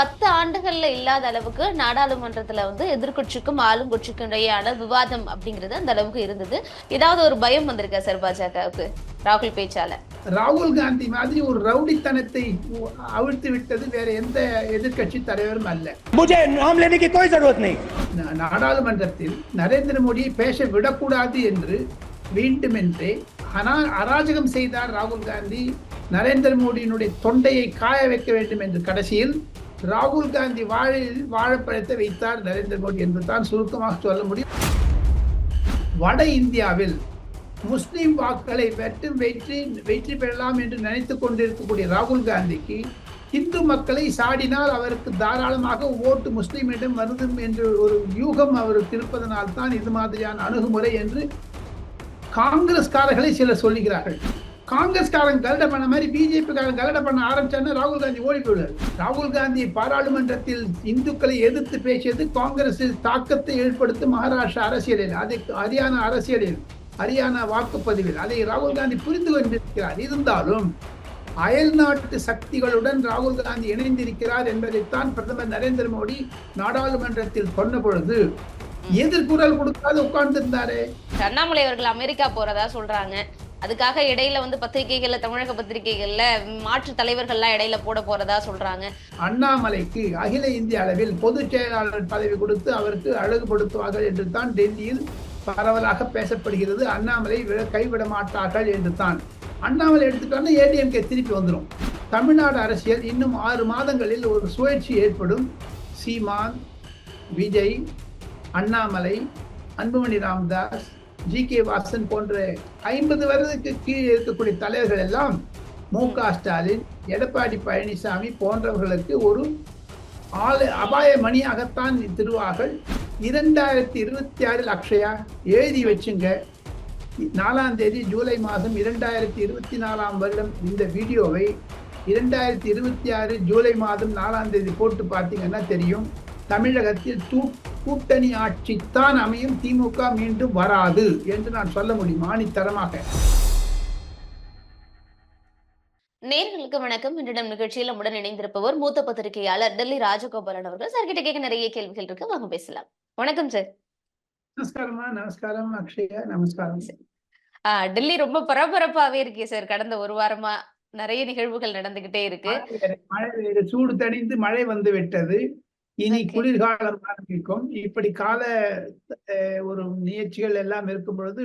பத்து ஆண்டுகள்ல இல்லாத அளவுக்கு நாடாளுமன்றத்துல வந்து எதிர்கட்சிக்கும் ஆளுங்கட்சிக்கும் இடையான விவாதம் அப்படிங்கிறது அந்த அளவுக்கு இருந்தது. ஏதாவது ஒரு பயம் வந்திருக்கா சார் பாஜகவுக்கு? ராகுல் பேச்சால. ராகுல் காந்தி மாதிரி ஒரு ரவுடித்தனத்தை அவிழ்த்து விட்டது வேற எந்த எதிர்கட்சி தலைவரும் அல்ல. நாடாளுமன்றத்தில் நரேந்திர மோடியை பேச விடக்கூடாது என்று வேண்டுமென்றே ஆனால் அராஜகம் செய்தார் ராகுல் காந்தி. நரேந்திர மோடியினுடைய தொண்டையை காய வைக்க வேண்டும் என்று கடைசியில் ராகுல் காந்தி வாழையில் வாழைப்பழத்தை வைத்தார் நரேந்திர மோடி என்று தான் சுருக்கமாக சொல்ல முடியும். வட இந்தியாவில் முஸ்லிம் வாக்குகளை வெற்றி வெற்றி வெற்றி பெறலாம் என்று நினைத்துக் கொண்டிருக்கக்கூடிய ராகுல் காந்திக்கு இந்து மக்களை சாடினால் அவருக்கு தாராளமாக ஓட்டு முஸ்லீமிடம் வருதும் என்று ஒரு யூகம் அவருக்கு இருப்பதனால் தான் இது மாதிரியான அணுகுமுறை என்று காங்கிரஸ்காரர்களை சிலர் சொல்லுகிறார்கள். காங்கிரஸ்காரன் கலட பண்ண மாதிரி பிஜேபி காரன் கலட பண்ண ஆரம்பிச்சான்னு ராகுல் காந்தி ஓடி போயிடுவார். ராகுல் காந்தி பாராளுமன்றத்தில் இந்துக்களை எதிர்த்து பேசியது காங்கிரஸில் தாக்கத்தை ஏற்படுத்தும் மகாராஷ்டிரா அரசியலில். அதை ஹரியானா அரசியலில். ஹரியானா வாக்குப்பதிவில். அதை ராகுல் காந்தி புரிந்து கொண்டிருக்கிறார். இருந்தாலும் அயல் நாட்டு சக்திகளுடன் ராகுல் காந்தி இணைந்திருக்கிறார் என்பதைத்தான் பிரதமர் நரேந்திர மோடி நாடாளுமன்றத்தில் சொன்ன பொழுது எதிர்குரல் கொடுக்காது உட்கார்ந்திருந்தாரே. அண்ணாமலை அவர்கள் அமெரிக்கா போறதா சொல்றாங்க. அதுக்காக இடையில வந்து பத்திரிகைகள்ல தமிழக பத்திரிகைகள்ல மாற்று தலைவர்கள்லாம் இடையில போட போறதா சொல்றாங்க. அண்ணாமலைக்கு அகில இந்திய அளவில் பொதுச் செயலாளர் பதவி கொடுத்து அவருக்கு அழகுபடுத்துவார்கள் என்று தான் டெல்லியில் பரவலாக பேசப்படுகிறது. அண்ணாமலை விட- கைவிட மாட்டார்கள் என்று தான் அண்ணாமலை எடுத்துட்டாலும் ஏடிஎம்கே திருப்பி வந்துடும் தமிழ்நாடு அரசியல் இன்னும் ஆறு மாதங்களில் ஒரு சுழற்சி ஏற்படும். சீமான் விஜய் அண்ணாமலை அன்புமணி ராமதாஸ் ஜி கே வாசன் போன்ற ஐம்பது வருடத்துக்கு கீழே இருக்கக்கூடிய தலைவர்கள் எல்லாம் மு க ஸ்டாலின் எடப்பாடி பழனிசாமி போன்றவர்களுக்கு ஒரு ஆளு அபாய மணியாகத்தான் திருவார்கள் இரண்டாயிரத்தி இருபத்தி ஆறில் அக்ஷயா எழுதி வச்சுங்க. நாலாம் தேதி ஜூலை மாதம் இரண்டாயிரத்தி இருபத்தி நாலாம் வருடம் இந்த வீடியோவை இரண்டாயிரத்தி இருபத்தி ஆறு ஜூலை மாதம் நாலாம் தேதி போட்டு பார்த்தீங்கன்னா தெரியும். தமிழகத்தில் தூ கூட்டணி ஆட்சி தான் அமையும் திமுக மீண்டும் வராது என்று நான் சொல்ல முடியும்? ஆணித்தரமாக நேர்களுக்கு வணக்கம். இன்றிடம் நிகழ்ச்சியில் நம்முடன் இணைந்திருப்பவர் மூத்த பத்திரிகையாளர் டெல்லி ராஜகோபாலன் அவர்கள். சார் கிட்ட கேட்க நிறைய கேள்விகள் இருக்கு. வாங்க பேசலாம். வணக்கம் சார். நமஸ்காரமா நமஸ்காரம் அக்ஷயா. நமஸ்காரம். ஆஹ் டெல்லி ரொம்ப பரபரப்பாவே இருக்கே சார். கடந்த ஒரு வாரமா நிறைய நிகழ்வுகள் நடந்துகிட்டே இருக்கு. மழை சூடு தணிந்து மழை வந்து விட்டது. இனி. குளிர்காலம் ஆரம்பிக்கும் இப்படி கால ஒரு நிகழ்ச்சிகள் எல்லாம் இருக்கும் பொழுது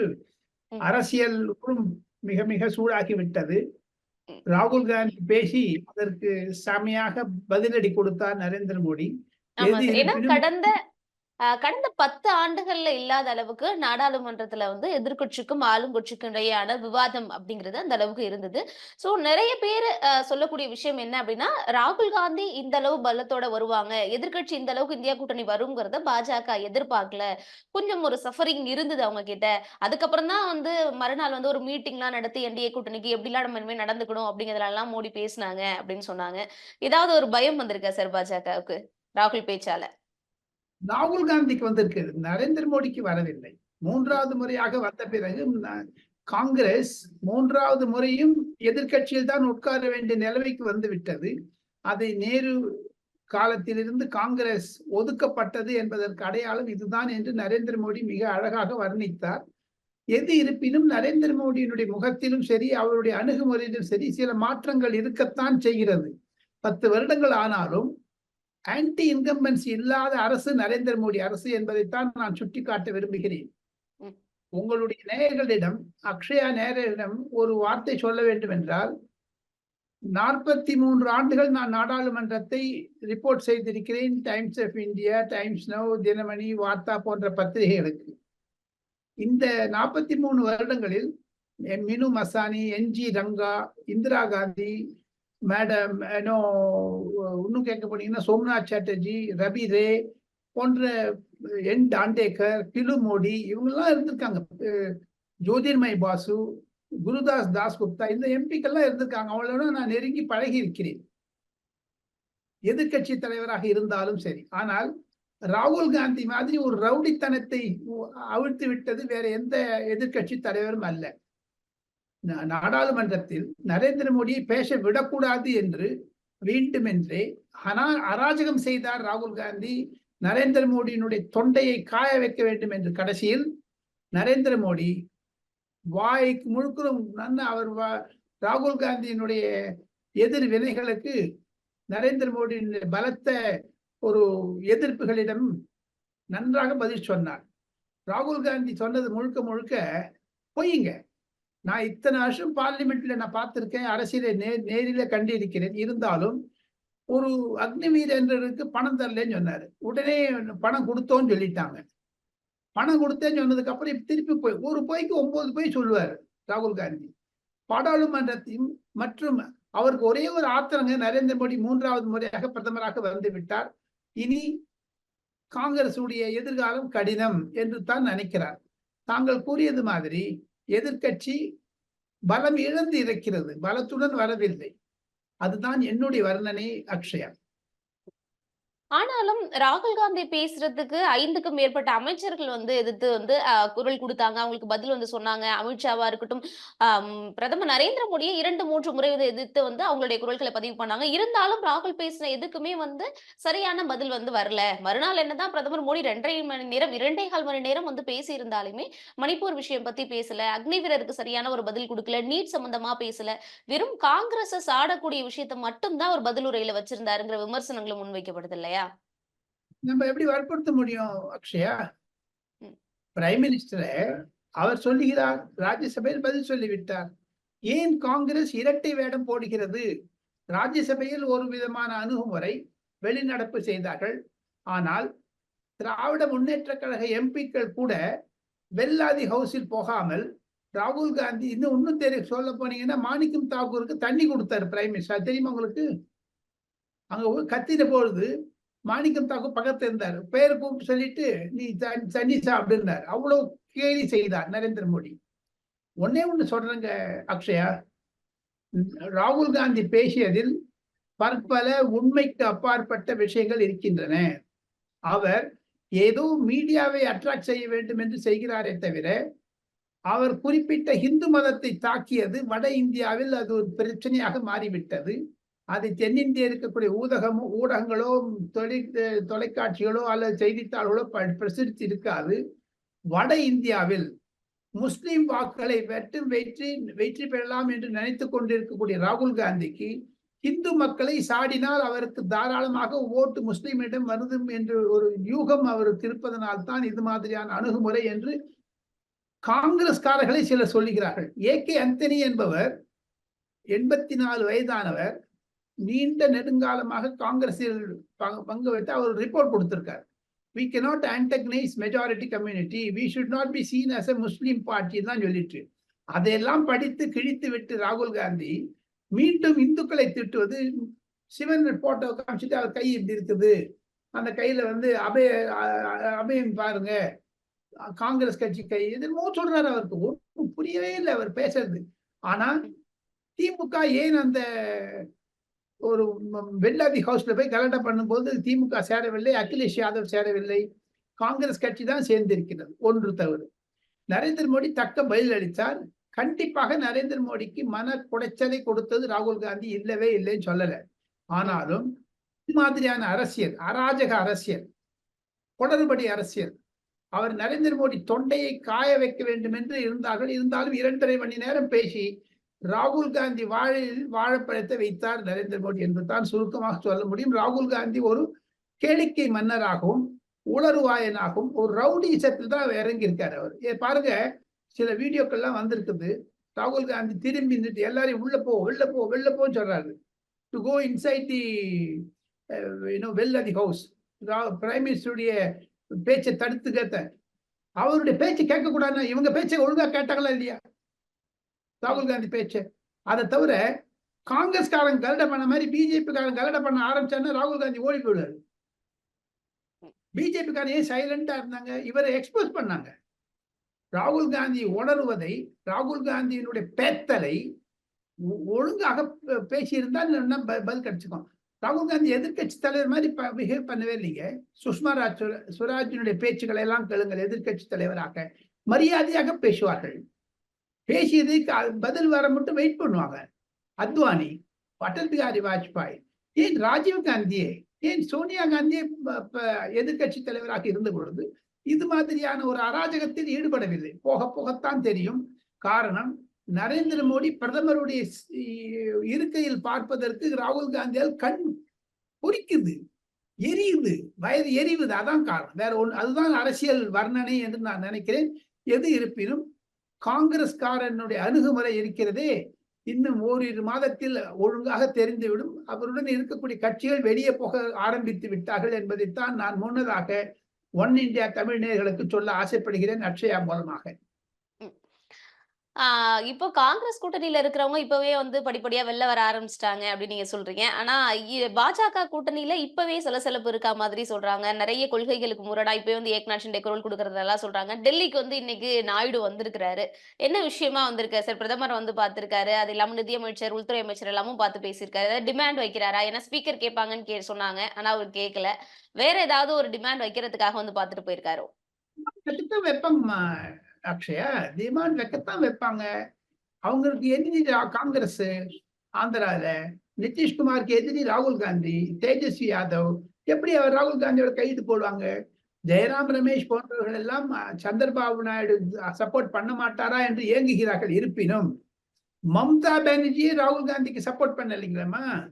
ம். அரசியலுக்கும் மிக மிக சூடாகி விட்டது ம். ராகுல் காந்தி பேசி அதற்கு செமையாக பதிலடி கொடுத்தார் நரேந்திர மோடி கடந்த கடந்த பத்து ஆண்டுகள்ல இல்லாத அளவுக்கு நாடாளுமன்றத்துல வந்து எதிர்க்கட்சிக்கும் ஆளுங்கட்சிக்கும் இடையான விவாதம் அப்படிங்கிறது அந்த அளவுக்கு இருந்தது. சோ நிறைய பேர் சொல்லக்கூடிய விஷயம் என்ன அப்படின்னா ராகுல் காந்தி இந்த அளவு பலத்தோட வருவாங்க. எதிர்க்கட்சி இந்த அளவுக்கு இந்தியா கூட்டணி வருங்கிறத பாஜக எதிர்பார்க்கல. கொஞ்சம் ஒரு சஃபரிங் இருந்தது அவங்க கிட்ட அதுக்கப்புறம் தான் வந்து மறுநாள் வந்து ஒரு மீட்டிங்லாம் நடத்தி என்டிஏ கூட்டணிக்கு எப்படிலாம் நம்ம இனிமே நடந்துக்கணும் அப்படிங்கறதெல்லாம் மோடி பேசினாங்க அப்படின்னு சொன்னாங்க. ஏதாவது ஒரு பயம் வந்திருக்கா சார் பாஜகவுக்கு? ராகுல் பேச்சால. ராகுல் காந்திக்கு வந்திருக்கு நரேந்திர மோடிக்கு வரவில்லை. மூன்றாவது முறையாக வந்த பிறகு காங்கிரஸ் மூன்றாவது முறையும் எதிர்க்கட்சியில் தான் உட்கார வேண்டிய நிலைமைக்கு வந்து விட்டது. அதை நேரு காலத்திலிருந்து காங்கிரஸ் ஒதுக்கப்பட்டது என்பதற்கு அடையாளம் இதுதான் என்று நரேந்திர மோடி மிக அழகாக வர்ணித்தார். எது இருப்பினும் நரேந்திர மோடியினுடைய முகத்திலும் சரி அவருடைய அணுகுமுறையிலும் சரி சில மாற்றங்கள் இருக்கத்தான் செய்கிறது. பத்து வருடங்கள் ஆனாலும் ஆன்டி இன்கம்பன்சி இல்லாத அரசு நரேந்திர மோடி அரசு என்பதைத்தான் நான் சுட்டிக்காட்ட விரும்புகிறேன். உங்களுடைய நேயர்களிடம் அக்ஷயா நேயரிடம் ஒரு வார்த்தை சொல்ல வேண்டும் என்றால் நாற்பத்தி மூன்று ஆண்டுகள் நான் நாடாளுமன்றத்தை ரிப்போர்ட் செய்திருக்கிறேன். Times of India Times Now Dinamani Vaartha போன்ற பத்திரிகைகளுக்கு. இந்த நாற்பத்தி மூணு வருடங்களில் Minoo Masani N G Ranga Indira Gandhi madam இன்னும் இன்னும் கேட்க போனீங்கன்னா சோம்நாத் சாட்டர்ஜி ரவி ரே போன்ற என் டாண்டேக்கர் பிலு மோடி இவங்கெல்லாம் இருந்திருக்காங்க. ஜோதிர்மய் பாசு குருதாஸ் தாஸ் குப்தா இந்த எம்பிக்கெல்லாம் இருந்திருக்காங்க. அவங்களோட நான் நெருங்கி பழகி இருக்கிறேன் எதிர்க்கட்சி தலைவராக இருந்தாலும் சரி. ஆனால் ராகுல் காந்தி மாதிரி ஒரு ரவுடித்தனத்தை அவிழ்த்து விட்டது வேற எந்த எதிர்க்கட்சி தலைவரும் அல்ல. நாடாளுமன்றத்தில் நரேந்திர மோடியை பேச விடக்கூடாது என்று வேண்டுமென்றே அனா அராஜகம் செய்தார் ராகுல் காந்தி. நரேந்திர மோடியினுடைய தொண்டையை காய வைக்க வேண்டும் என்று கடைசியில் நரேந்திர மோடி வாய்க்கு முழுக்கலும் நன்ன அவர் வா- ராகுல் காந்தியினுடைய எதிர் வினைகளுக்கு நரேந்திர மோடியின் பலத்த ஒரு எதிர்ப்புகளிடம் நன்றாக பதில் சொன்னார். ராகுல் காந்தி சொன்னது முழுக்க முழுக்க பொய்யுங்க நான் இத்தனை வருஷம் பார்லிமெண்ட்ல நான் பார்த்திருக்கேன் அரசியலை நே நேரில கண்டிருக்கிறேன். இருந்தாலும் ஒரு அக்னிவீரருக்கு பணம் தரலன்னு சொன்னாரு. உடனே பணம் கொடுத்தோன்னு சொல்லிட்டாங்க. பணம் கொடுத்தேன்னு சொன்னதுக்கு அப்புறம் திருப்பி போய் ஒரு பொய்க்கு ஒன்பது பொய் சொல்லுவார் ராகுல் காந்தி. பாராளுமன்றத்தையும் மற்றும் அவருக்கு ஒரே ஒரு ஆத்திரங்க நரேந்திர மோடி மூன்றாவது முறையாக பிரதமராக வந்து விட்டார். இனி காங்கிரசுடைய எதிர்காலம் கடினம் என்று தான் நினைக்கிறார். தாங்கள் கூறியது மாதிரி எதிர்க்கட்சி பலம் இழந்து இருக்கிறது. பலத்துடன் வரவில்லை. அதுதான் என்னுடைய வர்ணனை அக்ஷயா. ஆனாலும் ராகுல் காந்தி பேசுறதுக்கு ஐந்துக்கும் மேற்பட்ட அமைச்சர்கள் வந்து எதிர்த்து வந்து குரல் கொடுத்தாங்க. அவங்களுக்கு பதில் வந்து சொன்னாங்க. அமித்ஷாவா இருக்கட்டும் பிரதமர் நரேந்திர மோடியை இரண்டு மூன்று முறை வந்து எதிர்த்து வந்து அவங்களுடைய குரல்களை பதிவு பண்ணாங்க. இருந்தாலும் ராகுல் பேசின எதுக்குமே வந்து சரியான பதில் வந்து வரல. மறுநாள் என்னதான் பிரதமர் மோடி ரெண்டரை மணி நேரம் இரண்டே கால் மணி நேரம் வந்து பேசி இருந்தாலுமே மணிப்பூர் விஷயம் பத்தி பேசல. அக்னி வீரருக்கு சரியான ஒரு பதில் கொடுக்கல. நீட் சம்பந்தமா பேசல. வெறும் காங்கிரஸ் சாடக்கூடிய விஷயத்த மட்டும்தான் ஒரு பதில் உரையில வச்சிருந்தாருங்கிற விமர்சனங்களும் முன்வைக்கப்படுது இல்லையா? நம்ம எப்படி வற்புறுத்த முடியும் அக்ஷயா. பிரைம் மினிஸ்டரை அவர் சொல்லுகிறார் ராஜ்யசபையில் பதில் சொல்லிவிட்டார். ஏன் காங்கிரஸ் இரட்டை வேடம் போடுகிறது? ராஜ்யசபையில் ஒரு விதமான அணுகுமுறை வெளிநடப்பு செய்தார்கள். ஆனால் திராவிட முன்னேற்ற கழக எம்பிக்கள் கூட வெல்லாதி ஹவுஸில் போகாமல் ராகுல் காந்தி இன்னும் இன்னும் தெரியும் சொல்ல போனீங்கன்னா மாணிக்கம் தாக்கூருக்கு தண்ணி கொடுத்தாரு பிரைம் மினிஸ்டர் தெரியுமா உங்களுக்கு? அங்க கத்தின பொழுது. மாணிக்கம் தாக்கு பக்கத்துல இருந்தார். பேரை கூப்பிட்டு சொல்லிட்டு நீ தண்ணி- தண்ணி சாப்பிடுனார் அவ்வளவு கேலி செய்தார் நரேந்திர மோடி. ஒன்னே ஒண்ணு சொல்றேங்க அக்ஷயா. ராகுல் காந்தி பேசியதில் பற்பல உண்மைக்கு அப்பாற்பட்ட விஷயங்கள் இருக்கின்றன. அவர் ஏதோ மீடியாவை அட்ராக்ட் செய்ய வேண்டும் என்று செய்கிறாரே தவிர அவர் குறிப்பிட்ட இந்து மதத்தை தாக்கியது வட இந்தியாவில் அது ஒரு பிரச்சனையாக மாறிவிட்டது. அது தென்னிந்திய இருக்கக்கூடிய ஊடகமோ ஊடகங்களோ தொலை தொலைக்காட்சிகளோ அல்லது செய்தித்தாள்களோ ப- பிரசுரித்து இருக்காது வட இந்தியாவில் முஸ்லிம் வாக்குகளை வெற்றி வெற்றி வெற்றி பெறலாம் என்று நினைத்து கொண்டிருக்கக்கூடிய ராகுல் காந்திக்கு இந்து மக்களை சாடினால் அவருக்கு தாராளமாக ஓட்டு முஸ்லிமிடம் வருது என்று ஒரு யூகம் அவருக்கு இருப்பதனால் தான் இது மாதிரியான அணுகுமுறை என்று காங்கிரஸ்காரர்களை சிலர் சொல்லுகிறார்கள். ஏ கே அந்தனி என்பவர் எண்பத்தி நாலு வயதானவர் நீண்ட நெடுங்காலமாக காங்கிரஸில் பங்கு பங்கு வைத்து அவர் ரிப்போர்ட் கொடுத்திருக்கார். We cannot antagonise majority community we should not be seen as a Muslim பார்ட்டின்னு தான் சொல்லிட்டு அதையெல்லாம் படித்து கிழித்து விட்டு ராகுல் காந்தி மீண்டும் இந்துக்களை திட்டுவது சிவன் போட்டோ காமிச்சிட்டு அவர் கை இப்படி இருக்குது அந்த கையில வந்து அபய அபயம் பாருங்க. காங்கிரஸ் கட்சி கை என்னமோ சொல்றாரு அவருக்கு. ஒன்றும் புரியவே இல்லை அவர் பேசுறது. ஆனா திமுக ஏன் அந்த ஒரு வெள்ளாதி ஹவுஸ்ல போய் கலண்டா பண்ணும்போது திமுக சேரவில்லை அகிலேஷ் யாதவ் சேரவில்லை. காங்கிரஸ் கட்சி தான் சேர்ந்திருக்கிறது ஒன்று தவறு. நரேந்திர மோடி தக்க பதில் அளித்தார். கண்டிப்பாக நரேந்திர மோடிக்கு மன குடைச்சலை கொடுத்தது ராகுல் காந்தி இல்லவே இல்லைன்னு சொல்லல. ஆனாலும் இது மாதிரியான அரசியல் அராஜக அரசியல் குளறுபடி அரசியல் அவர் நரேந்திர மோடி தொண்டையை காய வைக்க வேண்டும் என்று இருந்தார்கள். இருந்தாலும் இரண்டரை மணி நேரம் பேசி ராகுல் காந்தி வாழில் வாழைப்பழத்தை வைத்தார் நரேந்திர மோடி என்று தான் சுருக்கமாக சொல்ல முடியும். ராகுல் காந்தி ஒரு கேளிக்கை மன்னராகவும் உளறுவாயனாகவும் ஒரு ரவுடி ரவுடிசத்தில் தான் இறங்கி இருக்காரு அவர். பாருங்க சில வீடியோக்கள்லாம் வந்திருக்குது. ராகுல் காந்தி திரும்பி நின்றுட்டு எல்லாரையும் உள்ள போ வெளில போ வெளில போன்னு சொல்றாரு. To go inside the you know well the house prime மினிஸ்டருடைய பேச்சை தடுத்து கேட்ட அவருடைய பேச்சை கேட்கக்கூடாதுன்னா இவங்க பேச்சை ஒழுங்கா கேட்டாங்களா இல்லையா? ராகுல் காந்தி பேச்சு. அதை தவிர காங்கிரஸ்காரன் கலட பண்ண மாதிரி பிஜேபி காரன் கலட பண்ண ஆரம்பிச்சாருன்னா ராகுல் காந்தி ஓடி போயிடுவாரு. பிஜேபி காரன் ஏன் சைலண்டா இருந்தாங்க? இவரை எக்ஸ்போஸ் பண்ணாங்க. ராகுல் காந்தி உணர்வதை ராகுல் காந்தியினுடைய பேத்தலை ஒ- ஒழுங்காக பே- பேசியிருந்தால் இன்னும் ப- பதில் கிடைச்சிக்கும். ராகுல் காந்தி எதிர்க்கட்சி தலைவர் மாதிரி பிஹேவ் பண்ணவே இல்லைங்க. சுஷ்மா ராஜ் சுவராஜினுடைய பேச்சுக்களை எல்லாம் கேளுங்கள் எதிர்க்கட்சி தலைவராக மரியாதையாக பேசுவார்கள். பேசியதுக்கு பதில் வர மட்டும் வெயிட் பண்ணுவாங்க. அத்வானி அடல் பிகாரி வாஜ்பாய் ஏன் ராஜீவ் காந்தியே ஏன் சோனியா காந்தியே எதிர்கட்சி தலைவராக இருந்த பொழுது இது மாதிரியான ஒரு அராஜகத்தில் ஈடுபடவில்லை. போக போகத்தான் தெரியும். காரணம் நரேந்திர மோடி பிரதமருடைய இருக்கையில் பார்ப்பதற்கு ராகுல் காந்தியால் கண் பொறிக்குது எரியுது வயது எரியுது அதான் காரணம். வேற ஒன்று அதுதான் அரசியல் வர்ணனை என்று நான் நினைக்கிறேன். எது இருப்பினும் காங்கிரஸ்காரனுடைய அணுகுமுறை இருக்கிறதே இன்னும் ஓரிரு மாதத்தில் ஒழுங்காக தெரிந்துவிடும். அவருடன் இருக்கக்கூடிய கட்சிகள் வெளியே போக ஆரம்பித்து விட்டார்கள் என்பதைத்தான் நான் முன்னதாக ஒன் இந்தியா தமிழ் நேர்களுக்கு சொல்ல ஆசைப்படுகிறேன் அக்ஷயா மூலமாக. ஆஹ் இப்போ காங்கிரஸ் கூட்டணியில இருக்கிறவங்க இப்பவே வந்து படிப்படியா வெளில வர ஆரம்பிச்சிட்டாங்க அப்படின்னு நீங்க சொல்றீங்க. ஆனா பாஜக கூட்டணியில இப்பவே சலசலப்பு இருக்கா மாதிரி சொல்றாங்க. நிறைய கொள்கைகளுக்கு முரடா இப்பவே வந்து ஏக்நாத் ஷிண்டே குரல் கொடுக்கறதெல்லாம் சொல்றாங்க. டெல்லிக்கு வந்து இன்னைக்கு நாயுடு வந்திருக்கிறாரு. என்ன விஷயமா வந்திருக்காரு? சார் பிரதமர் வந்து பார்த்திருக்காரு. அது இல்லாம நிதியமைச்சர் உள்துறை அமைச்சர் எல்லாமும் பார்த்து பேசியிருக்காரு. ஏதாவது டிமாண்ட் வைக்கிறாரா? ஏன்னா ஸ்பீக்கர் கேட்பாங்கன்னு கே சொன்னாங்க. ஆனா அவர் கேட்கல. வேற ஏதாவது ஒரு டிமாண்ட் வைக்கிறதுக்காக வந்து பார்த்துட்டு போயிருக்காரு? கண்டிப்பா அக்ஷயா டிமாண்ட் வைக்கத்தான் வைப்பாங்க. அவங்களுக்கு எதிரி காங்கிரஸ் ஆந்திரால நிதிஷ்குமாருக்கு எதிரி ராகுல் காந்தி தேஜஸ்வி யாதவ் எப்படி அவர் ராகுல் காந்தியோட கைது போடுவாங்க? ஜெயராம் ரமேஷ் போன்றவர்கள் எல்லாம் சந்திரபாபு நாயுடு சப்போர்ட் பண்ண மாட்டாரா என்று ஏங்குகிறார்கள் இருப்பினும் மம்தா பானர்ஜியை ராகுல் காந்திக்கு சப்போர்ட் பண்ணலைங்களேம்மா?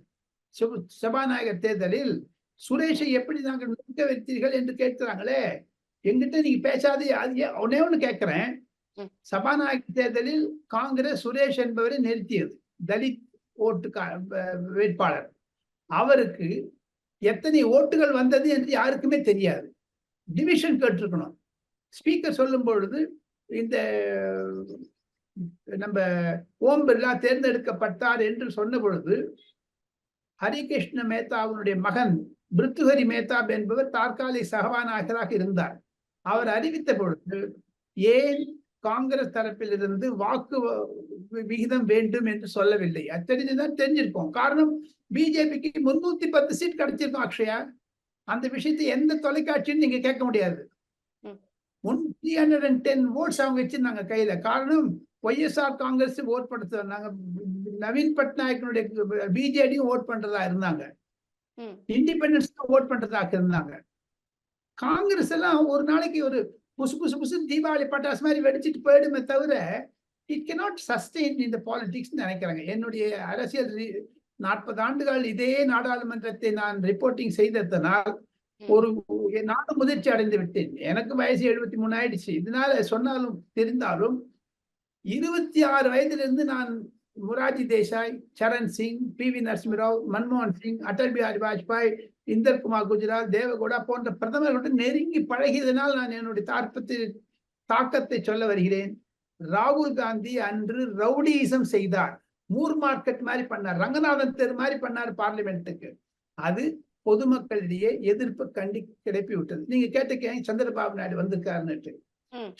சப- சபாநாயகர் தேர்தலில் சுரேஷை எப்படி நாங்கள் நிற்க வைத்தீர்கள் என்று கேட்கிறாங்களே? எங்கிட்ட நீங்க பேசாதே அது ஒன்னே ஒண்ணு கேட்கிறேன். சபாநாயகர் தேர்தலில் காங்கிரஸ் சுரேஷ் என்பவரை நிறுத்தியது தலித் ஓட்டு கா- வ- வேட்பாளர். அவருக்கு எத்தனை ஓட்டுகள் வந்தது என்று யாருக்குமே தெரியாது. டிவிஷன் கேட்டிருக்கணும். ஸ்பீக்கர் சொல்லும் பொழுது இந்த நம்ம ஓம் பிர்லா தேர்ந்தெடுக்கப்பட்டார் என்று சொன்ன பொழுது ஹரிகிருஷ்ண மேத்தாவுடைய மகன் பிருத்துஹரி மேத்தாப் என்பவர் தற்காலிக சபாநாயகராக இருந்தார். அவர் அறிவித்த பொழுது ஏன் காங்கிரஸ் தரப்பிலிருந்து வாக்கு விகிதம் வேண்டும் என்று சொல்லவில்லை அது தெரிஞ்சுதான் தெரிஞ்சிருக்கும் காரணம் பிஜேபிக்கு முன்னூத்தி பத்து சீட் கிடைச்சிருக்கும் அக்ஷயா அந்த விஷயத்தை எந்த தொலைக்காட்சியும் நீங்க கேட்க முடியாது three hundred and ten votes அவங்க வச்சிருந்தாங்க கையில காரணம் ஒய்எஸ்ஆர் காங்கிரஸ் ஓட் படுத்த வந்தாங்க நவீன் பட்நாயக்கனுடைய பிஜேடியும் ஓட் பண்றதா இருந்தாங்க இண்டிபெண்டன்ஸ் ஓட் பண்றதாக இருந்தாங்க காங்கிரஸ் எல்லாம் ஒரு நாளைக்கு ஒரு புசு புசு புசு தீபாவளி பட்டாசு மாதிரி வெடிச்சிட்டு போயிடுமே தவிர இட் cannot சஸ்டெயின் இந்த பாலிடிக்ஸ் நினைக்கிறாங்க. என்னுடைய அரசியல் நாற்பது ஆண்டுகள் இதே நாடாளுமன்றத்தை நான் ரிப்போர்ட்டிங் செய்ததனால் ஒரு நாடு முதிர்ச்சி அடைந்து விட்டேன். எனக்கு வயசு எழுபத்தி மூணு ஆயிடுச்சு. இதனால சொன்னாலும் தெரிந்தாலும் இருபத்தி ஆறு வயதிலிருந்து நான் முராஜி தேசாய் சரண் சிங் பி வி நரசிம்மராவ் மன்மோகன் சிங் அடல் பிஹாரி வாஜ்பாய் இந்தர் குமார் குஜரால் தேவகவுடா போன்ற பிரதமர்களுடன் நெருங்கி பழகியதனால் நான் என்னுடைய தாற்பத்தில் தாக்கத்தை சொல்ல வருகிறேன். ராகுல் காந்தி அன்று ரவுடியிசம் செய்தார். மூர் மார்க்கெட் மாதிரி பண்ணார். ரங்கநாதன் தெரு மாதிரி பண்ணார் பார்லிமெண்ட்டுக்கு. அது பொதுமக்களிடையே எதிர்ப்பு கண்டி கிளப்பி விட்டது நீங்க கேட்ட சந்திரபாபு நாயுடு வந்திருக்காருன்னுட்டு.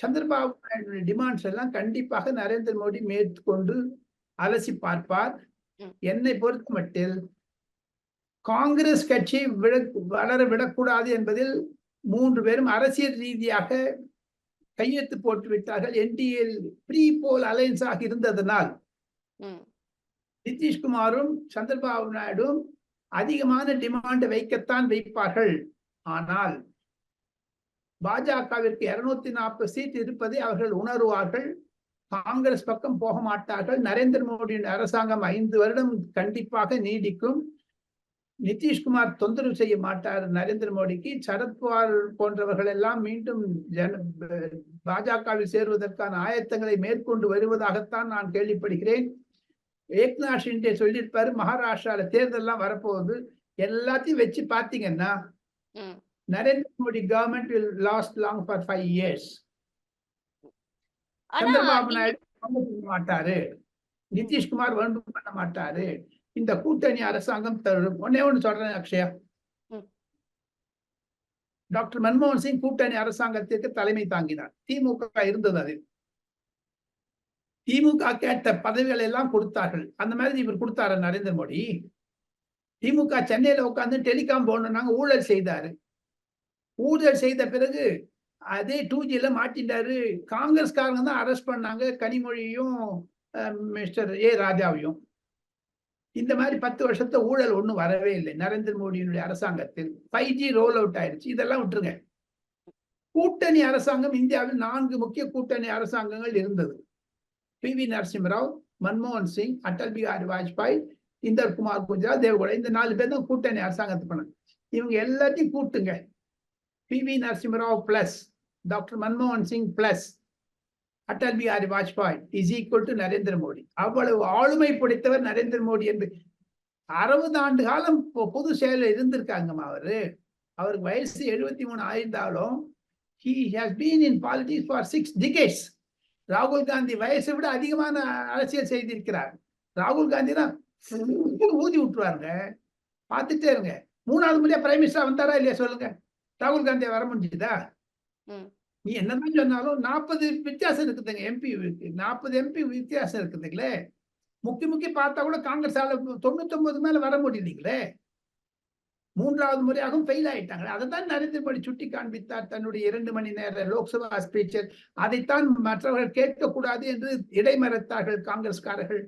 சந்திரபாபு நாயுடு டிமாண்ட்ஸ் எல்லாம் கண்டிப்பாக நரேந்திர மோடி மேற்கொண்டு அலசி பார்ப்பார். என்னை பொறுத்த மட்டில் காங்கிரஸ் கட்சி விட வளர விடக்கூடாது என்பதில் மூன்று பேரும் அரசியல் ரீதியாக கையெழுத்து போட்டு விட்டார்கள். என்டிஏ ப்ரீ போல் அலையன்ஸாக இருந்ததனால் ம். நிதிஷ்குமாரும் சந்திரபாபு நாயுடும் அதிகமான டிமாண்ட் வைக்கத்தான் வைப்பார்கள். ஆனால் பாஜகவிற்கு இருநூத்தி நாற்பது சீட் இருப்பதை அவர்கள் உணருவார்கள். காங்கிரஸ் பக்கம் போக மாட்டார்கள். நரேந்திர மோடியின் அரசாங்கம் ஐந்து வருடம் கண்டிப்பாக நீடிக்கும். நிதிஷ்குமார் தொந்தரவு செய்ய மாட்டார். நரேந்திர மோடிக்கு சரத்பவார் போன்றவர்கள் எல்லாம் மீண்டும் ஜன பாஜகவில் சேருவதற்கான ஆயத்தங்களை மேற்கொண்டு வருவதாகத்தான் நான் கேள்விப்படுகிறேன். ஏக்நாத் ஷிண்டே சொல்லியிருப்பாரு மகாராஷ்டிரால தேர்தல்லாம் வரப்போகுது. எல்லாத்தையும் வச்சு பாத்தீங்கன்னா Narendra Modi government will last long for five years Chandrababu Naidu மாட்டாரு. நிதிஷ்குமார் வம்பு பண்ண மாட்டாரு. இந்த கூட்டணி அரசாங்கம் தரும் ஒன்னே ஒண்ணு சொல்றேன் அக்ஷயா. டாக்டர் மன்மோகன் சிங் கூட்டணி அரசாங்கத்திற்கு தலைமை தாங்கினார். திமுக இருந்தது அது திமுக கேட்ட பதவிகள் எல்லாம் கொடுத்தார்கள். அந்த மாதிரி இவர் கொடுத்தாரு நரேந்திர மோடி. திமுக சென்னையில உட்கார்ந்து டெலிகாம் போடணும்னாங்க ஊழல் செய்தாரு. ஊழல் செய்த பிறகு அதே டூ ஜில மாட்டிட்டாரு. காங்கிரஸ்காரங்க தான் அரெஸ்ட் பண்ணாங்க கனிமொழியும் மிஸ்டர் ஏ ராஜாவையும். இந்த மாதிரி பத்து வருஷத்து ஊழல் ஒன்றும் வரவே இல்லை. நரேந்திர மோடியினுடைய அரசாங்கத்தில் ஃபைவ் ஜி ரோல் அவுட் ஆயிடுச்சு. இதெல்லாம் விட்டுருங்க. கூட்டணி அரசாங்கம் இந்தியாவில் நான்கு முக்கிய கூட்டணி அரசாங்கங்கள் இருந்தது. பி வி நரசிம்மராவ் மன்மோகன் சிங் அடல் பிஹாரி வாஜ்பாய் இந்தர் குமார் குஜராத் தேவகோடா இந்த நாலு பேர் தான் கூட்டணி அரசாங்கத்தை பண்ணாங்க இவங்க எல்லாத்தையும் கூட்டுங்க. P V Narasimha Rao plus doctor மன்மோகன் Singh plus Atal Bihari Vajpayee is equal to Narendra Modi. அவ்வளவு ஆளுமை படைத்தவர் நரேந்திர மோடி என்று அறுபது ஆண்டு காலம் பொது செயலில் இருந்திருக்காங்கம்மா அவரு. அவருக்கு வயசு எழுபத்தி மூணு ஆயிருந்தாலும் he has been in politics for six decades ராகுல் காந்தி வயசை விட அதிகமான அரசியல் செய்திருக்கிறார். ராகுல் காந்தி தான் ஊதி விட்டுருவாருங்க. பார்த்துட்டே இருங்க. மூணாவது முறையா பிரைம் மினிஸ்டரா வந்தாரா இல்லையா சொல்லுங்க. ராகுல் காந்தியை வர முடிஞ்சுதா? நீ என்னதான் சொன்னாலும் நாற்பது வித்தியாசம் இருக்குதுங்க எம்பி நாற்பது எம்பி வித்தியாசம் இருக்குதுங்களே. முக்கி முக்கி பார்த்தா கூட காங்கிரஸ் ஆள தொண்ணூத்தொன்பது மேல வர முடியலீங்களே மூன்றாவது முறையாகவும் ஃபெயில் ஆயிட்டாங்க அதை தான் நரேந்திர மோடி சுட்டி காண்பித்தார் தன்னுடைய இரண்டு மணி நேர லோக்சபா ஸ்பீச்சர் அதைத்தான் மற்றவர்கள் கேட்கக்கூடாது என்று இடைமறைத்தார்கள் காங்கிரஸ்காரர்கள்.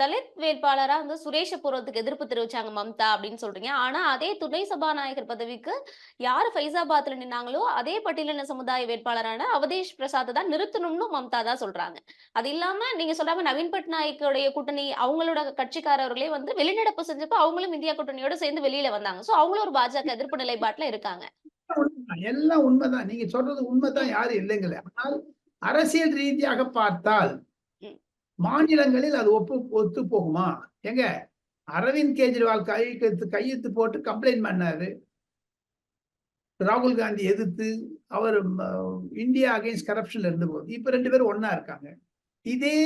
தலித் வேட்பாளரா வந்து சுரேஷ போறதுக்கு எதிர்ப்பு தெரிவிச்சாங்க மம்தா அப்படின்னு சொல்றீங்க. ஆனா அதே துணை சபாநாயகர் பதவிக்கு யார் ஃபைசாபாத்ல நின்னாங்களோ அதே பட்டியலின சமுதாய வேட்பாளரான அவதேஷ் பிரசாத் தான் நிறுத்தணும்னு மம்தா தான் சொல்றாங்க. அது இல்லாம நீங்க சொல்றாங்க நவீன் பட்நாயக்கோடைய கூட்டணி அவங்களோட கட்சிக்காரர்களே வந்து வெளிநடப்பு செஞ்சப்போ அவங்களும் இந்தியா கூட்டணியோட சேர்ந்து வெளியில வந்தாங்க. சோ அவங்களும் ஒரு பாஜக எதிர்ப்பு நிலைப்பாட்டுல இருக்காங்க. எல்லாம் உண்மைதான். நீங்க சொல்றது உண்மைதான். யாரும் இல்லைங்களே. ஆனால் அரசியல் ரீதியாக பார்த்தால் மாநிலங்களில் அது ஒப்பு ஒத்து போகுமா? எங்க அரவிந்த் கெஜ்ரிவால் கையெழுத்து கையெழுத்து போட்டு கம்ப்ளைண்ட் பண்ணாரு. ராகுல் காந்தி எதிர்த்து அவர் இந்தியா அகைன்ஸ்ட் கரப்ஷன்ல இருந்தபோது இப்ப ரெண்டு பேரும் ஒன்னா இருக்காங்க. இதே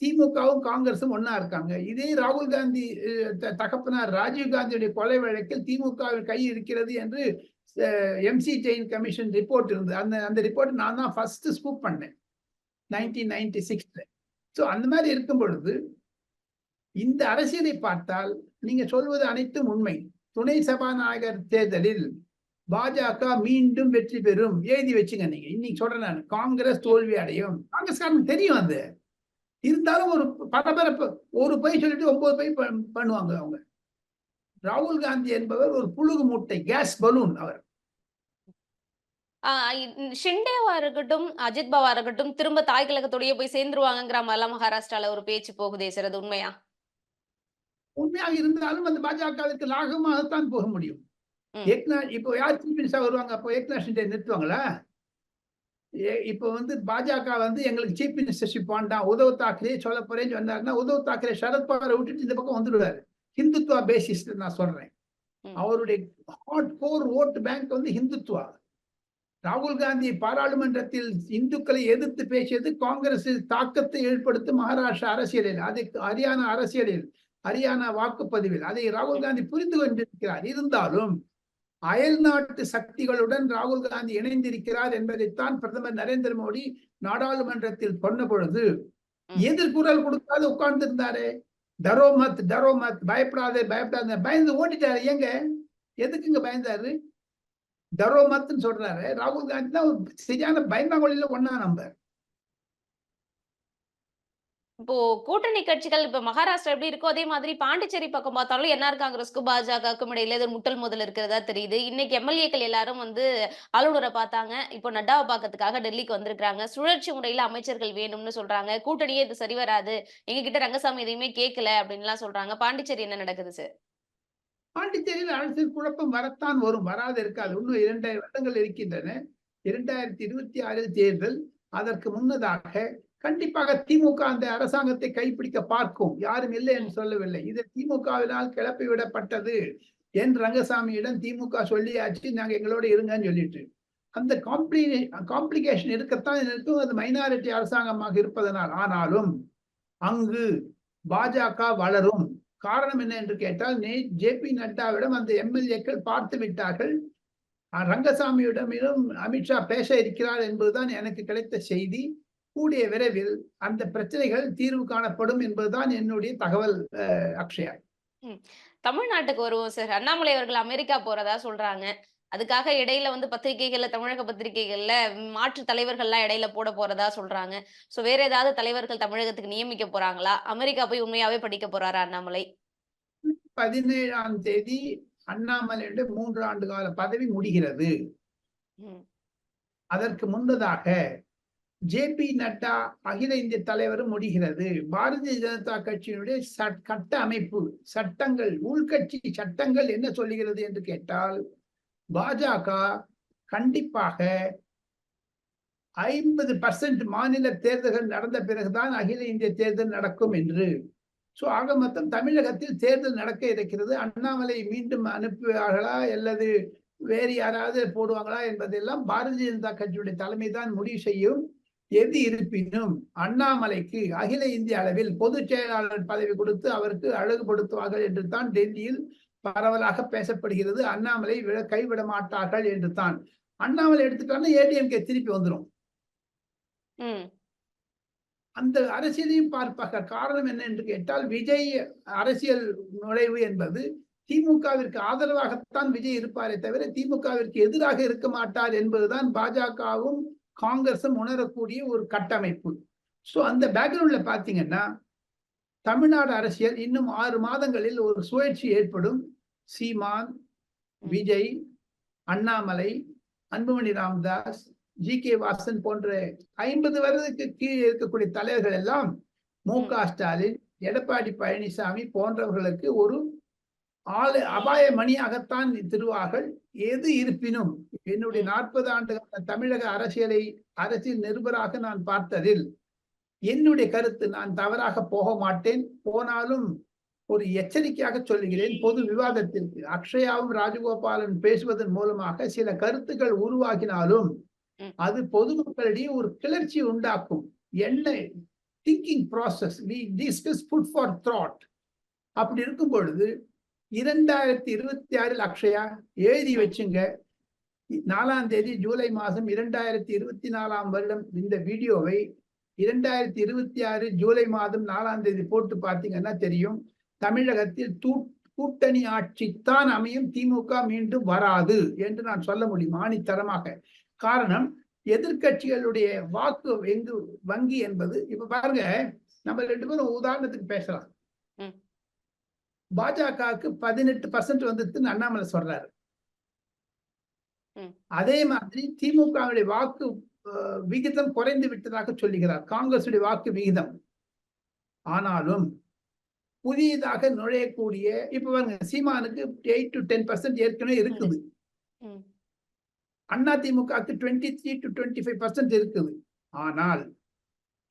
திமுகவும் காங்கிரஸும் ஒன்னா இருக்காங்க. இதே ராகுல் காந்தி தகப்பனார் ராஜீவ் காந்தியுடைய கொலை வழக்கில் திமுகவில் கை இருக்கிறது என்று எம்சி ஜெயின் கமிஷன் ரிப்போர்ட் இருந்தது. அந்த அந்த ரிப்போர்ட் நான் தான் ஃபர்ஸ்ட் ஸ்கூப் பண்ணேன். நைன்டீன் நைன்டி சிக்ஸ்ல ஸோ அந்த மாதிரி இருக்கும் பொழுது இந்த அரசியலை பார்த்தால் நீங்க சொல்வது அனைத்தும் உண்மை. துணை சபாநாயகர் தேர்தலில் பாஜக மீண்டும் வெற்றி பெறும். எழுதி வச்சுங்க நீங்க. இன்னைக்கு சொல்றேன் நான். காங்கிரஸ் தோல்வி அடையும். காங்கிரஸ்காரனுக்கு தெரியும் அது. இருந்தாலும் ஒரு பரபரப்பு ஒரு பை சொல்லிட்டு ஒன்பது பை பண்- பண்ணுவாங்க அவங்க. ராகுல் காந்தி என்பவர் ஒரு புழுகு மூட்டை கேஸ் பலூன் அவர். ஷிண்டேவா இருக்கட்டும் அஜித் பவா இருக்கட்டும் திரும்ப தாய் கழகத்தோடயே போய் சேர்ந்துருவாங்கங்கிற மாதிரிலாம் மகாராஷ்டிரால ஒரு பேச்சு போகுதே சார் அது உண்மையா? உண்மையாக இருந்தாலும் அந்த பாஜகவிற்கு லாகமாகத்தான் போக முடியும். ஏக்நாத் இப்போ யார் சீஃப் மினிஸ்டர் வருவாங்க? அப்போ ஏக்நாத் ஷிண்டே நிறுத்துவாங்களா? இப்போ வந்து பாஜக வந்து எங்களுக்கு சீஃப் மினிஸ்டர்ஷிப் வேண்டாம் உத்தவ் தாக்கரே சொல்ல போறேன்னு சொன்னாருன்னா உத்தவ் தாக்கரே சரத்பவாரை விட்டுட்டு இந்த பக்கம் வந்துடுவாரு. ஹிந்துத்வா பேசிஸ் நான் சொல்றேன். அவருடைய ஹாட் கோர் ஓட்டு பேங்க் வந்து ஹிந்துத்வா ராகுல் காந்தி பாராளுமன்றத்தில் இந்துக்களை எதிர்த்து பேசியது காங்கிரஸ் தாக்கத்தை ஏற்படுத்தும் மகாராஷ்டிரா அரசியலில் அதை ஹரியானா அரசியலில் ஹரியானா வாக்குப்பதிவில். அதை ராகுல் காந்தி புரிந்து கொண்டிருக்கிறார். இருந்தாலும் அயல் நாட்டு சக்திகளுடன் ராகுல் காந்தி இணைந்திருக்கிறார் என்பதைத்தான் பிரதமர் நரேந்திர மோடி நாடாளுமன்றத்தில் சொன்ன பொழுது. எதிர்குரல் கொடுக்காத உட்கார்ந்து இருந்தாரு டரோ மத் டரோ மத் பயப்படாதே பயப்படாத. பயந்து ஓடிட்டாரு. ஏங்க? எதுக்குங்க பயந்தாரு? டரோ சொல்றாரு. ராகுல் காந்தி தான் சரியான பயந்தாங்கொழியில ஒன்னா நம்பர் இப்போ கூட்டணி கட்சிகள் இப்ப மகாராஷ்டிரா எப்படி இருக்கோ அதே மாதிரி பாண்டிச்சேரி பக்கம் பார்த்தாலும் என்ஆர் காங்கிரஸ்க்கும் பாஜகவுக்கும் இடையில ஏதோ முட்டல் முதல் இருக்கிறதா தெரியுது. இன்னைக்கு எம்எல்ஏக்கள் எல்லாரும் வந்து ஆளுநரை பார்த்தாங்க. இப்போ நட்டாவை பார்க்கறதுக்காக டெல்லிக்கு வந்திருக்காங்க சுழற்சி முறையில அமைச்சர்கள் வேணும்னு சொல்றாங்க. கூட்டணியே இது சரி வராது. எங்க கிட்ட ரங்கசாமி எதையுமே கேட்கல அப்படின்னு எல்லாம் சொல்றாங்க. பாண்டிச்சேரி என்ன நடக்குது சார் பாண்டிச்சேரியில் அரசியல் குழப்பம் வரத்தான் வரும் வராது இருக்காது. இன்னும் இரண்டாயிரம் வருடங்கள் இருக்கின்றன. இரண்டாயிரத்தி இருபத்தி ஆறில் தேர்தல் அதற்கு முன்னதாக கண்டிப்பாக திமுக அந்த அரசாங்கத்தை கைப்பிடிக்க பார்க்கும். யாரும் இல்லை என்று சொல்லவில்லை. இது திமுகவினால் கிளப்பி விடப்பட்டது என் ரங்கசாமியிடம் திமுக சொல்லியாச்சு நாங்க எங்களோட இருங்கன்னு சொல்லிட்டு. அந்த காம்ப்ளி காம்ப்ளிகேஷன் இருக்கத்தான் இருக்கும். அது மைனாரிட்டி அரசாங்கமாக இருப்பதனால். ஆனாலும் அங்கு பாஜக வளரும். காரணம் என்ன என்று கேட்டால் நே ஜே பி நட்டாவிடம் அந்த எம்எல்ஏக்கள் பார்த்து விட்டார்கள். அஹ் அமித்ஷா பேச இருக்கிறார் என்பதுதான் எனக்கு கிடைத்த செய்தி. கூடிய விரைவில் அந்த பிரச்சனைகள் தீர்வு காணப்படும் என்பதுதான் என்னுடைய தகவல் அஹ், அக்ஷயா. தமிழ்நாட்டுக்கு வருவோம் சார். அண்ணாமலை அவர்கள் அமெரிக்கா போறதா சொல்றாங்க. அதுக்காக இடையில வந்து பத்திரிகைகள்ல தமிழக பத்திரிகைகள்ல மாற்று தலைவர்கள்லாம் இடையில போட போறதா சொல்றாங்க. சோ வேற ஏதாவது தலைவர்கள் தமிழகத்துக்கு நியமிக்க போறாங்களா? அமெரிக்கா போய் உண்மையாவே படிக்க போறாரா அண்ணாமலை? பதினேழாம் தேதி அண்ணாமலையுடைய மூன்று ஆண்டு கால பதவி முடிகிறது. அதற்கு முன்னதாக ஜே பி நட்டா அகில இந்திய தலைவரும் முடிகிறது பாரதிய ஜனதா கட்சியினுடைய சட்- கட்ட அமைப்பு சட்டங்கள் உள்கட்சி சட்டங்கள் என்ன சொல்லுகிறது என்று கேட்டால் பாஜக கண்டிப்பாக ஐம்பது பர்சன்ட் மாநில தேர்தல்கள் நடந்த பிறகுதான் அகில இந்திய தேர்தல் நடக்கும் என்று. ஸோ ஆக மொத்தம் தமிழகத்தில் தேர்தல் நடக்க இருக்கிறது. அண்ணாமலை மீண்டும் அனுப்புவார்களா அல்லது வேறு யாராவது போடுவாங்களா என்பதெல்லாம் பாரதிய ஜனதா கட்சியுடைய தலைமை தான் முடிவு செய்யும். எது இருப்பினும் அண்ணாமலைக்கு அகில இந்திய அளவில் பொதுச் செயலாளர் பதவி கொடுத்து அவருக்கு அழகுபடுத்துவார்கள் என்று தான் டெல்லியில் பரவலாக பேசப்படுகிறது. அண்ணாமலை விட- கைவிட மாட்டார்கள் என்று தான் அண்ணாமலை எடுத்துட்டாங்கன்னா ஏடிஎம்கே திருப்பி வந்துரும். ம். அந்த அரசியலையும் பார்ப்பாக காரணம் என்ன என்று கேட்டால் விஜய் அரசியல் நுழைவு என்பது திமுகவிற்கு ஆதரவாகத்தான் விஜய் இருப்பாரே தவிர திமுகவிற்கு எதிராக இருக்க மாட்டார் என்பதுதான் பாஜகவும் காங்கிரசும் உணரக்கூடிய ஒரு கட்டமைப்பு. சோ அந்த பேக்ரவுண்ட்ல பாத்தீங்கன்னா தமிழ்நாடு அரசியல் இன்னும் ஆறு மாதங்களில் ஒரு சுழற்சி ஏற்படும். சீமான் விஜய் அண்ணாமலை அன்புமணி ராமதாஸ் ஜி கே வாசன் போன்ற ஐம்பது வருடத்துக்கு கீழ் இருக்கக்கூடிய தலைவர்கள் எல்லாம் மு க ஸ்டாலின் எடப்பாடி பழனிசாமி போன்றவர்களுக்கு ஒரு ஆளு அபாய மணியாகத்தான் திருவார்கள் எது இருப்பினும் என்னுடைய நாற்பது ஆண்டு தமிழக அரசியலை அரசியல் நிருபராக நான் பார்த்ததில் என்னுடைய கருத்து நான் தவறாக போக மாட்டேன். போனாலும் ஒரு எச்சரிக்கையாக சொல்லுகிறேன். பொது விவாதத்திற்கு அக்ஷயாவும் ராஜகோபாலன் பேசுவதன் மூலமாக சில கருத்துக்கள் உருவாகினாலும் ம். அது பொதுமக்களிடையே ஒரு கிளர்ச்சி உண்டாக்கும். என்ன? Thinking process we discuss food for thought அப்படி இருக்கும் பொழுது இரண்டாயிரத்தி இருபத்தி ஆறில் அக்ஷயா எழுதி வச்சுங்க. நாலாம் தேதி ஜூலை மாதம் இரண்டாயிரத்தி இருபத்தி நாலாம் வருடம் இந்த வீடியோவை இரண்டாயிரத்தி இருபத்தி ஆறு ஜூலை மாதம் நாலாம் தேதி போட்டு பார்த்தீங்கன்னா தெரியும். தமிழகத்தில் தூ கூட்டணி ஆட்சி தான் அமையும் திமுக மீண்டும் வராது என்று நான் சொல்ல முடியும் ஆணித்தரமாக. காரணம் எதிர்க்கட்சிகளுடைய வாக்கு எங்கு வங்கி என்பது இப்ப பாருங்க நம்ம ரெண்டு பேரும் உதாரணத்துக்கு பேசலாம். பாஜகவுக்கு பதினெட்டு பர்சன்ட் வந்துருதுன்னு அண்ணாமலை சொல்றாரு. அதே மாதிரி திமுகவுடைய வாக்கு விகிதம் குறைந்து விட்டதாக சொல்லுகிறார். காங்கிரசுடைய வாக்கு விகிதம். ஆனாலும் புதியதாக நுழையக்கூடிய இப்ப பாருங்க சீமானுக்கு எயிட் டு டென் பர்சன்ட் ஏற்கனவே இருக்குது. அண்ணா திமுகவுக்கு twenty three to twenty five percent இருக்குது. ஆனால்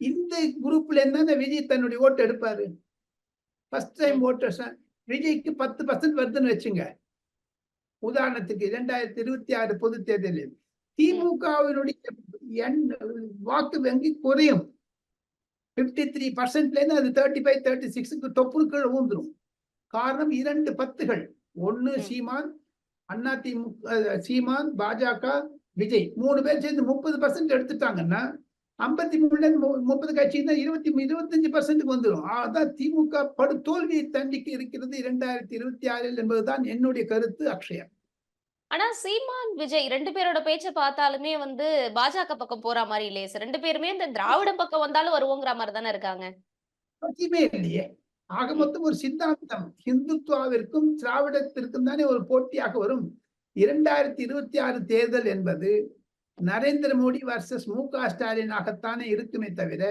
இந்த குரூப்ல இருந்தா விஜய் தன்னுடைய ஓட்டு எடுப்பாரு. ஃபர்ஸ்ட் டைம் ஓட்டர்ஸ் விஜய்க்கு பத்து பர்சன்ட் வருதுன்னு வச்சுங்க. உதாரணத்துக்கு இரண்டாயிரத்தி இருபத்தி ஆறு பொது தேர்தலில் திமுகவினுடைய எண் வாக்கு வங்கி குறையும். பிப்டி த்ரீ பர்சன்ட்ல இருந்து அது தேர்ட்டி ஃபைவ் தேர்ட்டி சிக்ஸுக்கு தொப்புளுக்குள் ஊந்துரும். காரணம் இரண்டு பத்துகள். ஒன்னு ம். சீமான் அண்ணா திமுக சீமான் பாஜக விஜய். மூணு பேர் சேர்ந்து முப்பது பர்சன்ட் எடுத்துட்டாங்கன்னா ஐம்பத்தி மூணுல இருந்து மு- முப்பது கட்சி தான் இருபத்தி இருபத்தஞ்சு பர்சன்ட்டுக்கு வந்துடும் அதான் திமுக படு தோல்வியை தண்டிக்க இருக்கிறது இரண்டாயிரத்தி இருபத்தி ஆறில் என்பதுதான் என்னுடைய கருத்து அக்ஷயா ஆனா சீமான் விஜய் ரெண்டு பேரோட பேச்ச பார்த்தாலுமே வந்து பாஜக பக்கம் போற மாதிரி இல்லையே சார். ரெண்டு பேருமே இந்த திராவிட பக்கம் வந்தாலும் வருவோங்கிற மாதிரி தானே இருக்காங்க. இல்லையே. ஆக மொத்தம் ஒரு சித்தாந்தம். ஹிந்துத்துவாவிற்கும் திராவிடத்திற்கும் தானே ஒரு போட்டியாக வரும். இரண்டாயிரத்தி இருபத்தி ஆறு தேர்தல் என்பது நரேந்திர மோடி வர்சஸ் மு க ஸ்டாலினாகத்தானே இருக்குமே தவிர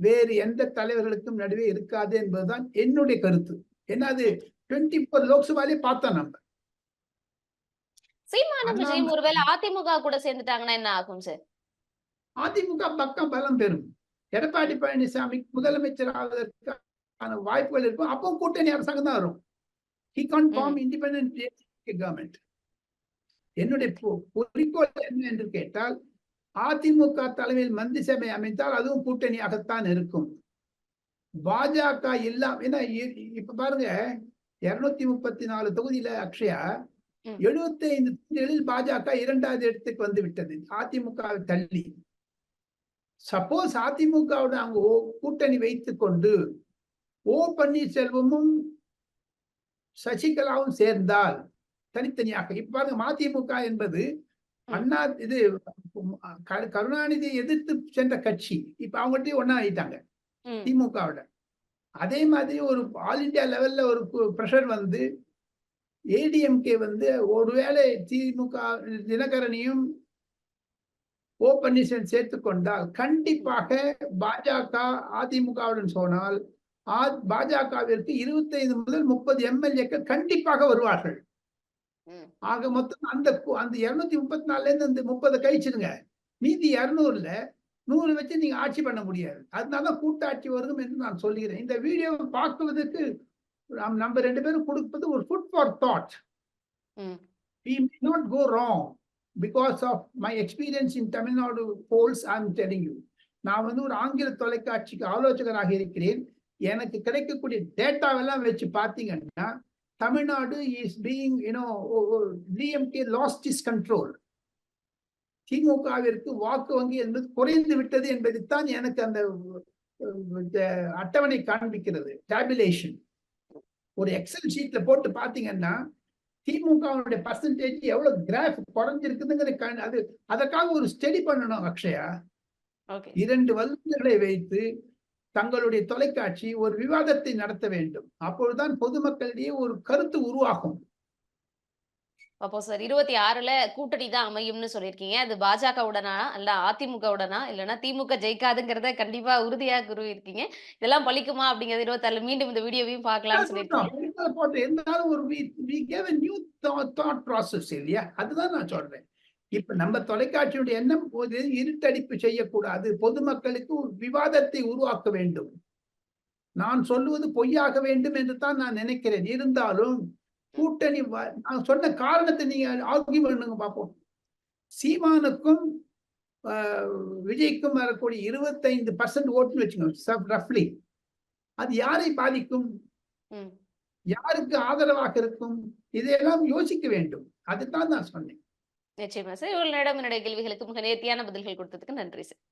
வேறு எந்த தலைவர்களுக்கும் நடுவே இருக்காது என்பதுதான் என்னுடைய கருத்து. ஏன்னா அது டுவெண்ட்டி ஃபோர் லோக்சபாலே பார்த்தோம் நம்ம. சீமானும் விஜயும் ஒருவேளை அதிமுக கூட சேர்ந்துட்டாங்கன்னா என்ன ஆகும் சார் அதிமுக பக்கம் பலம் பெறும். எடப்பாடி பழனிசாமி முதலமைச்சர் ஆவதற்கான வாய்ப்புகள் இருக்கும். அப்போ கூட்டணி அரசாங்கம் தான் வரும். He can't form independent government என்னுடைய குறிக்கோள் என்ன என்று கேட்டால் அதிமுக தலைமையில் மந்திரி சபை அமைத்தால் அதுவும் கூட்டணியாகத்தான் இருக்கும். பாஜக இல்லாம ஏன்னா இப்ப பாருங்க இருநூத்தி முப்பத்தி நாலு தொகுதியில அக்ஷயா. எழுபத்தி ஐந்து தொகுதிகளில் பாஜக இரண்டாவது இடத்துக்கு வந்து விட்டது. அதிமுக தள்ளி. சப்போஸ் அதிமுகவோட அவங்க கூட்டணி வைத்துக் கொண்டு ஓ பன்னீர்செல்வமும் சசிகலாவும் சேர்ந்தால் தனித்தனியாக இப்ப பாருங்க மதிமுக என்பது. அண்ணா இது கருணாநிதியை எதிர்த்து சென்ற கட்சி. இப்ப அவங்கள்ட்டயும் ஒண்ணா ஆயிட்டாங்க திமுகவோட அதே மாதிரி ஒரு ஆல் இந்தியா லெவல்ல ஒரு ப்ரெஷர் வந்து ஏடிஎம்கே வந்து ஒருவேளை திமுக தினகரனையும் ஓ பன்னீர்செல்வம் சேர்த்துக் கொண்டால் கண்டிப்பாக பாஜக அதிமுகவுடன் சொன்னால் பாஜகவிற்கு இருபத்தைந்து முதல் முப்பது எம்எல்ஏக்கள் கண்டிப்பாக வருவார்கள். ஆக மொத்தம் அந்த அந்த இருநூத்தி முப்பத்தி நாலுல இருந்து அந்த முப்பதை கழிச்சிடுங்க. மீதி இருநூறுல நூறு வச்சு நீங்க ஆட்சி பண்ண முடியாது. அதனால கூட்டாட்சி வருகும் என்று நான் சொல்கிறேன் இந்த வீடியோவை பார்க்குவதற்கு நம்ம ரெண்டு பேரும் கொடுப்பது ஒரு ஃபுட் ஃபார் தாட் ம். we may not go wrong because of my experience in Tamil Nadu polls, I'm telling you. நான் வந்து ஒரு ஆங்கில தொலைக்காட்சிக்கு ஆலோசகராக இருக்கிறேன். எனக்கு கிடைக்கக்கூடிய டேட்டாவெல்லாம் வச்சு பார்த்தீங்கன்னா Tamil Nadu is being you know DMK lost is control திமுகவிற்கு வாக்கு வங்கி என்பது குறைந்து விட்டது என்பதைத்தான் எனக்கு அந்த அட்டவணை காண்பிக்கிறது. டேபுலேஷன் ஒரு எக்ஸல் ஷீட்ல போட்டு பாத்தீங்கன்னா திமுகவுடைய பர்சன்டேஜ் எவ்வளவு கிராஃப் குறைஞ்சிருக்குதுங்கிற அது அதற்காக ஒரு ஸ்டடி பண்ணணும் அக்ஷயா. இரண்டு வல்லுநர்களை வைத்து தங்களுடைய தொலைக்காட்சி ஒரு விவாதத்தை நடத்த வேண்டும். அப்பொழுதுதான் பொதுமக்களிடையே ஒரு கருத்து உருவாகும். அப்போ சார் இருபத்தி ஆறுல கூட்டணி தான் அமையும்னு சொல்லியிருக்கீங்க. அது பாஜக உடனா இல்ல அதிமுக உடனா இல்லைன்னா திமுக ஜெயிக்காதுங்கிறத கண்டிப்பா உறுதியா கூறியிருக்கீங்க. இதெல்லாம் பலிக்குமா அப்படிங்கறது இருபத்தாறுல மீண்டும் இந்த வீடியோவையும் பார்க்கலாம்னு சொல்லியிருக்கீங்க. இல்லையா? அதுதான் நான் சொல்றேன். இப்ப நம்ம தொலைக்காட்சியுடைய எண்ணம் போது இருட்டடிப்பு செய்யக்கூடாது. பொதுமக்களுக்கு விவாதத்தை உருவாக்க வேண்டும். நான் சொல்லுவது பொய்யாக வேண்டும் என்று தான் நான் நினைக்கிறேன். இருந்தாலும் கூட்டணி நான் சொன்ன காரணத்தை நீங்க ஆர்கியூ பண்ணுங்க பார்ப்போம் சீமானுக்கும் விஜய்க்கும் வரக்கூடிய இருபத்தைந்து பர்சன்ட் ஓட்டுன்னு வச்சுக்கோங்க ரஃப்லி அது யாரை பாதிக்கும். யாருக்கு ஆதரவாக இருக்கும்? இதையெல்லாம் யோசிக்க வேண்டும். அதுதான் நான் சொன்னேன். நிச்சயமா சார். இவ்வளவு நேரம் என்னுடைய கேள்விகளுக்கு மிக நேர்த்தியான பதில்கள் கொடுத்ததுக்கு நன்றி சார்.